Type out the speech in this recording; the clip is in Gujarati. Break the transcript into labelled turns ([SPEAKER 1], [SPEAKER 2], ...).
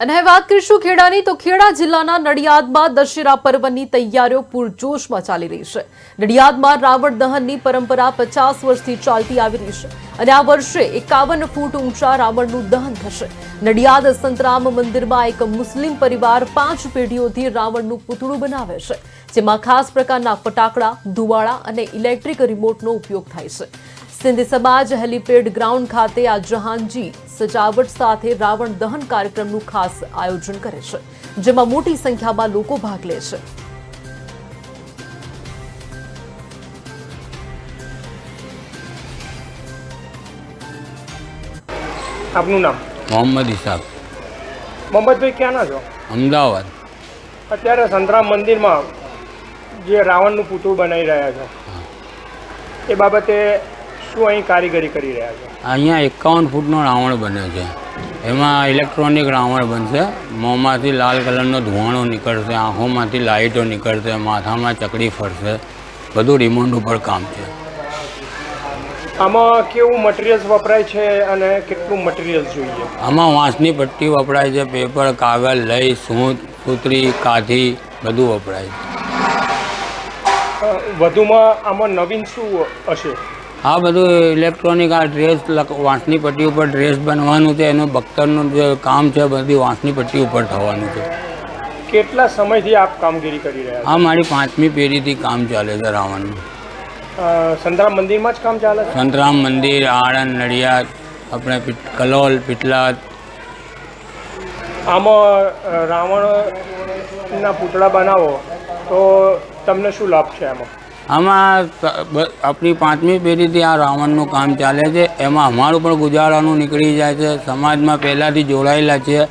[SPEAKER 1] અને વાત કરીશું ખેડાની, તો ખેડા જિલ્લાના નડિયાદમાં દશેરા પર્વની તૈયારીઓ પૂરજોશમાં ચાલી રહી છે. નડિયાદમાં રાવણ દહનની પરંપરા પચાસ વર્ષથી ચાલતી આવી રહી છે અને આ વર્ષે એકાવન ફૂટ ઊંચા રાવણનું દહન થશે. નડિયાદ સંતરામ મંદિરમાં એક મુસ્લિમ પરિવાર પાંચ પેઢીઓથી રાવણનું પૂતળું બનાવે છે, જેમાં ખાસ પ્રકારના ફટાકડા, ધુવાળા અને ઇલેક્ટ્રિક રિમોટનો ઉપયોગ થાય છે. સિંધી સમાજ હેલીપેડ ગ્રાઉન્ડ ખાતે આ જહાંજી સજાવટ સાથે રાવણ દહન કાર્યક્રમનું ખાસ આયોજન કરે છે જેમાં મોટી સંખ્યામાં લોકો ભાગ લે છે.
[SPEAKER 2] આપનું નામ?
[SPEAKER 3] મોહમ્મદ ઇસાક
[SPEAKER 2] મોહમ્મદભાઈ ક્યાંના છો?
[SPEAKER 3] અમદાવાદ.
[SPEAKER 2] અત્યારે સંતરામ મંદિરમાં જે રાવણનું પૂતળું બનાવી રહ્યા છો એ બાબતે શું અહીં કારીગરી કરી રહ્યા છો?
[SPEAKER 3] અહીંયા એકાવન ફૂટનો રાવણ બને છે. એમાં ઇલેક્ટ્રોનિક રાવણ બનશે. મોંમાંથી લાલ કલરનો ધુવાણો નીકળશે આંખોમાંથી લાઇટો નીકળશે માથામાં ચકડી ફરશે. બધું રિમોન્ડ ઉપર કામ છે.
[SPEAKER 2] આમાં કેવું મટીરિયલ્સ વપરાય છે અને કેટલું મટીરિયલ્સ જોઈએ?
[SPEAKER 3] આમાં વાંસની પટ્ટી વપરાય છે પેપર કાગળ લઈ સૂંત સૂતરી કાથી બધું વપરાય છે.
[SPEAKER 2] વધુમાં આમાં નવીન શું હશે?
[SPEAKER 3] આ બધું ઇલેક્ટ્રોનિક આ ડ્રેસ વાંસની પટ્ટી ઉપર ડ્રેસ બનવાનું છે એનું બખ્તરનું જે કામ છે બધી વાંસની પટ્ટી ઉપર થવાનું છે.
[SPEAKER 2] કેટલા સમયથી આપ કામગીરી કરી રહ્યા
[SPEAKER 3] આ મારી પાંચમી પેઢીથી કામ ચાલે છે રાવણનું.
[SPEAKER 2] સંતરામ મંદિરમાં જ કામ ચાલે છે?
[SPEAKER 3] સંતરામ મંદિર આણંદ નડિયાદ આપણે કલોલ પીટલાદ.
[SPEAKER 2] આમાં રાવણના પૂતળા બનાવો તો તમને શું લાભ છે આમાં?
[SPEAKER 3] આમાં આપણી પાંચમી પેઢીથી આ રાવણનું કામ ચાલે છે. એમાં અમારું પણ ગુજારાનું નીકળી જાય છે. સમાજમાં પહેલાંથી જોડાયેલા છે.